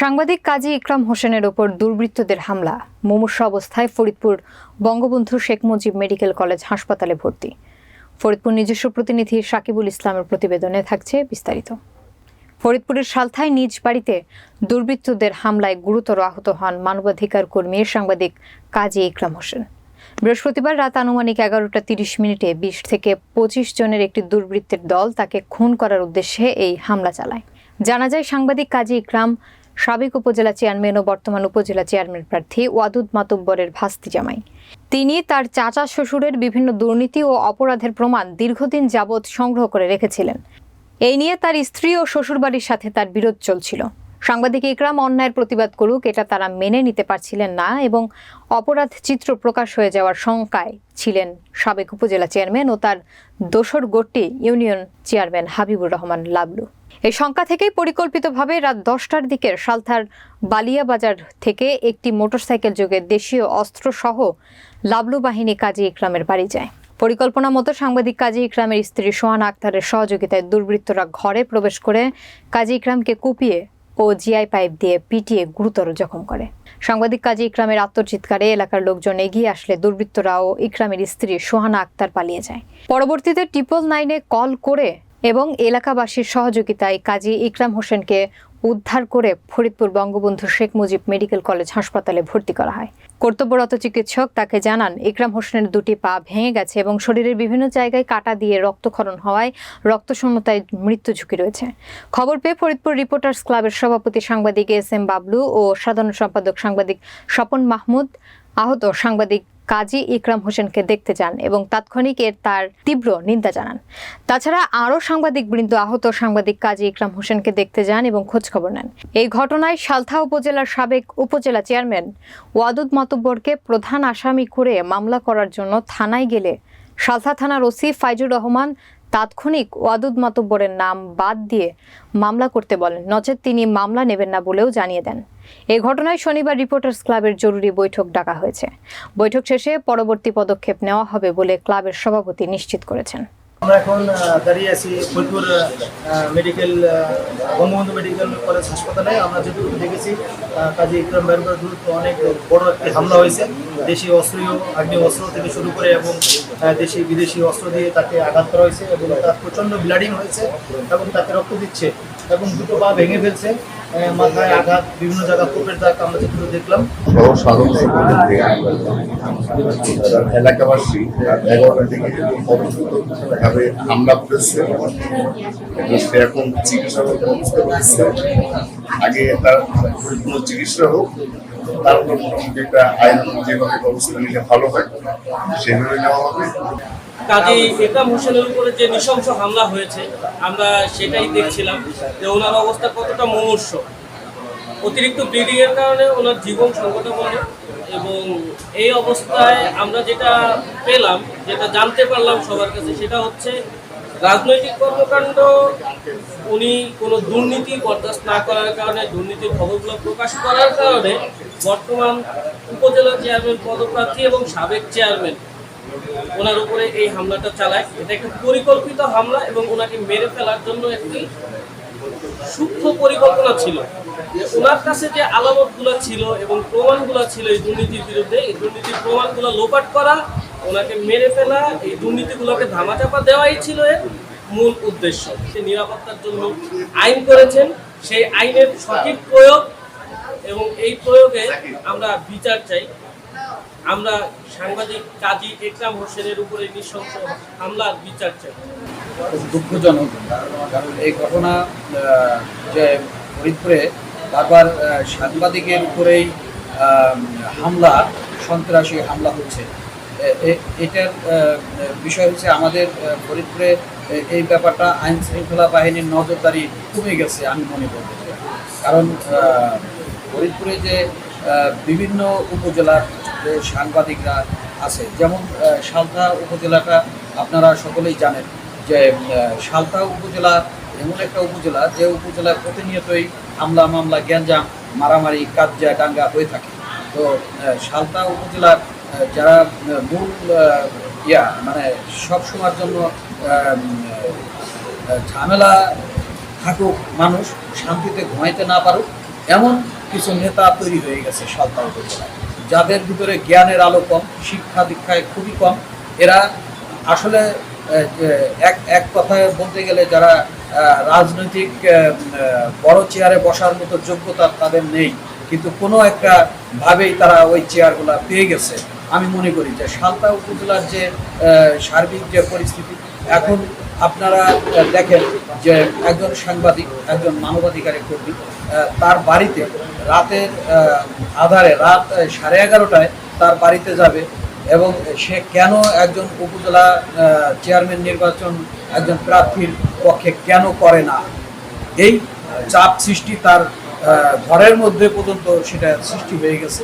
সাংবাদিক কাজী ইকরাম হোসেনের ওপর দুর্বৃত্তদের হামলা। মুমূর্ষ অবস্থায় ফরিদপুর বঙ্গবন্ধু শেখ মুজিব মেডিকেল কলেজ হাসপাতালে ভর্তি। ফরিদপুর নিজস্ব প্রতিনিধি সাকিবুল ইসলামের প্রতিবেদনে থাকছে বিস্তারিত। ফরিদপুরের সালথায় নিজ বাড়িতে দুর্বৃত্তদের হামলায় গুরুতর আহত হন মানবাধিকার কর্মী সাংবাদিক কাজী ইকরাম হোসেন। বৃহস্পতিবার রাত আনুমানিক এগারোটা তিরিশ মিনিটে বিশ থেকে পঁচিশ জনের একটি দুর্বৃত্তের দল তাকে খুন করার উদ্দেশ্যে এই হামলা চালায়। জানা যায়, সাংবাদিক কাজী ইকরাম সাবেক উপজেলা চেয়ারম্যান ও বর্তমান উপজেলা চেয়ারম্যান প্রার্থী ওয়াদুদ মাতব্বরের ভাস্তি জামাই। তিনি তার চাচা শ্বশুরের বিভিন্ন দুর্নীতি ও অপরাধের প্রমাণ দীর্ঘদিন যাবৎ সংগ্রহ করে রেখেছিলেন। এই নিয়ে তার স্ত্রী ও শ্বশুরবাড়ির সাথে তার বিরোধ চলছিল। সাংবাদিক ইকরাম অন্যায়ের প্রতিবাদ করুক, এটা তারা মেনে নিতে পারছিলেন না এবং অপরাধ চিত্র প্রকাশ হয়ে যাওয়ার শঙ্কায় ছিলেন সাবেক উপজেলা চেয়ারম্যান ও তার দোসর গোট্টি ইউনিয়ন চেয়ারম্যান হাবিবুর রহমান লাবলু। এই শঙ্কা থেকেই পরিকল্পিতভাবে রাত দশটার দিকের সালথার বালিয়া বাজার থেকে একটি মোটরসাইকেল যোগে দেশীয় অস্ত্রসহ লাবলু বাহিনী কাজী ইকরামের বাড়ি যায়। পরিকল্পনা মতো সাংবাদিক কাজী ইকরামের স্ত্রী সোহান আক্তারের সহযোগিতায় দুর্বৃত্তরা ঘরে প্রবেশ করে কাজী ইকরামকে কুপিয়ে ও জিআই পাইপ দিয়ে পিটিয়ে গুরুতর জখম করে। সাংবাদিক কাজী ইকরামের আত্মচিৎকারে এলাকার লোকজন এগিয়ে আসলে দুর্বৃত্তরা ও ইকরামের স্ত্রী সোহানা আক্তার পালিয়ে যায়। পরবর্তীতে ট্রিপল নাইনে কল করে এবং এলাকাবাসীর সহযোগিতায় কাজী ইকরাম হোসেনকে উদ্ধার করে ফরিদপুর বঙ্গবন্ধু শেখ মুজিব মেডিকেল কলেজ হাসপাতালে ভর্তি করা হয়। কর্তব্যরত চিকিৎসক তাকে জানান, ইকরাম হোসেনের দুটি পা ভেঙে গেছে এবং শরীরের বিভিন্ন জায়গায় কাটা দিয়ে রক্তক্ষরণ হওয়ায় রক্তশূন্যতায় মৃত্যু ঝুঁকি রয়েছে। খবর পেয়ে ফরিদপুর রিপোর্টার্স ক্লাবের সভাপতি সাংবাদিক এস এম বাবলু ও সাধারণ সম্পাদক সাংবাদিক স্বপন মাহমুদ, আহত সাংবাদিক কাজী ইকরাম হোসেনকে দেখতে যান এবং তাৎক্ষণিক এর তার তীব্র নিন্দা জানান। তাছাড়া আরও সাংবাদিকবৃন্দ আহত সাংবাদিক কাজী ইকরাম হোসেনকে দেখতে যান এবং খোঁজখবর নেন। এই ঘটনায় সালথা উপজেলার সাবেক উপজেলা চেয়ারম্যান ওয়াদুদ মাতব্বরকে প্রধান আসামি করে মামলা করার জন্য থানায় গেলে সালথা থানার ওসি ফাইজুর রহমান তাৎক্ষণিক ওয়াদুদ মাতব্বরের নাম বাদ দিয়ে মামলা করতে বলেন। নচেত তিনি মামলা নেবেন না বলেও জানিয়ে দেন। এ ঘটনায় শনিবার রিপোর্টার্স ক্লাবের জরুরি বৈঠক ডাকা হয়েছে। বৈঠক শেষে পরবর্তী পদক্ষেপ নেওয়া হবে বলে ক্লাবের সভাপতি নিশ্চিত করেছেন। আমরা এখন দাঁড়িয়ে আছি Faridpur medical Bangabandhu medical college হাসপাতালে। আমরা যেটুকু দেখেছি কাজী ইকরাম ব্যানবার বিরুদ্ধে অনেক বড় একটি হামলা হয়েছে। দেশি অস্ত্রীয় আগ্নেয় অস্ত্র থেকে শুরু করে এবং দেশি, বিদেশি অস্ত্র দিয়ে তাকে আঘাত করা হয়েছে এবং তার প্রচণ্ড ব্লাডিং হয়েছে এবং তাকে রক্ত দিচ্ছে এবং দুটো পা ভেঙে ফেলছে। মাথায় আঘাত, বিভিন্ন কোপের দাগ আমরা যেটুকু দেখলাম। এলাকাবাসী হামলা করেছে সে এখন চিকিৎসা ব্যবস্থা আগে তার পরিপূর্ণ চিকিৎসা হোক, তারপর মোটামুটি একটা আইন যেভাবে ব্যবস্থা নিলে ভালো হয়। সেভাবে নেওয়া হবে। কাজী একরাম হোসেনের উপরে যে নৃশংস হামলা হয়েছে, আমরা সেটাই দেখছিলাম যে ওনার অবস্থা কতটা মুমূর্ষ। অতিরিক্ত ব্লিডিং এর কারণে ওনার জীবন সংকটাপন্ন এবং এই অবস্থায় আমরা যেটা পেলাম, যেটা জানতে পারলাম সবার কাছে, সেটা হচ্ছে রাজনৈতিক কর্মকাণ্ড, উনি কোনো দুর্নীতি বরদাস্ত না করার কারণে, দুর্নীতির খবরগুলো প্রকাশ করার কারণে বর্তমান উপজেলা চেয়ারম্যান পদপ্রার্থী এবং সাবেক চেয়ারম্যান ওনার উপরে এই হামলাটা চালায়। এটা একটা পরিকল্পিত হামলা এবং ওনাকে মেরে ফেলার জন্য একটি সূক্ষ্ম পরিকল্পনা ছিল। যে ওনার কাছে যে আলামতগুলো ছিল এবং প্রমাণগুলো ছিল এই দুর্নীতির বিরুদ্ধে, এই দুর্নীতির প্রমাণগুলো লোপাট করা, ওনাকে মেরে ফেলা, এই দুর্নীতিগুলোকে ধামাচাপা দেওয়াই ছিল এর মূল উদ্দেশ্য। সে নিরাপত্তার জন্য আইন করেছেন, সেই আইনের সঠিক প্রয়োগ এবং এই প্রয়োগে আমরা বিচার চাই। আমরা সাংবাদিক কাজী একরাম হোসেনের উপরে নৃশংস হামলার বিচার চাই। দুঃখজনক কারণ এই ঘটনা যে ফরিদপুরে আহ, সাংবাদিকের উপরেই হামলা সন্ত্রাসী হামলা হচ্ছে। এটার বিষয় হচ্ছে আমাদের ফরিদপুরে এই ব্যাপারটা আইন শৃঙ্খলা বাহিনীর নজরদারি কমে গেছে আমি মনে চাই কারণ ফরিদপুরে যে বিভিন্ন উপজেলার সাংবাদিকরা আছে। যেমন সালতা উপজেলাটা আপনারা সকলেই জানেন যে সালতা উপজেলা এমন একটা উপজেলা যে উপজেলায় প্রতিনিয়তই হামলা, মামলা, গ্যাঞ্জাম, মারামারি, কাজ্জা, ডাঙ্গা হয়ে থাকে। তো সালতা উপজেলার যারা মূল ইয়া মানে সব সময়ের জন্য ঝামেলা থাকুক মানুষ, শান্তিতে ঘুমাইতে না পারুক, এমন কিছু নেতা তৈরি হয়ে গেছে সালতা উপজেলায়। যাদের ভিতরে জ্ঞানের আলো কম, শিক্ষা দীক্ষায় খুবই কম, এরা আসলে এক এক কথায় বলতে গেলে যারা রাজনৈতিক বড় চেয়ারে বসার মতো যোগ্যতা তাদের নেই। কিন্তু কোনো একটা ভাবেই তারা ওই চেয়ারগুলো পেয়ে গেছে। আমি মনে করি যে সালতা উপজেলার যে সার্বিক যে পরিস্থিতি, এখন আপনারা দেখেন যে একজন সাংবাদিক, একজন মানবাধিকারের কর্মী তার বাড়িতে রাতের আধারে রাত সাড়ে এগারোটায় তার বাড়িতে যাবে এবং সে কেন একজন উপজেলা চেয়ারম্যান নির্বাচন, একজন প্রার্থীর পক্ষে কেন করে না? এই চাপ সৃষ্টি তার ঘরের মধ্যে পর্যন্ত সেটা সৃষ্টি হয়ে গেছে।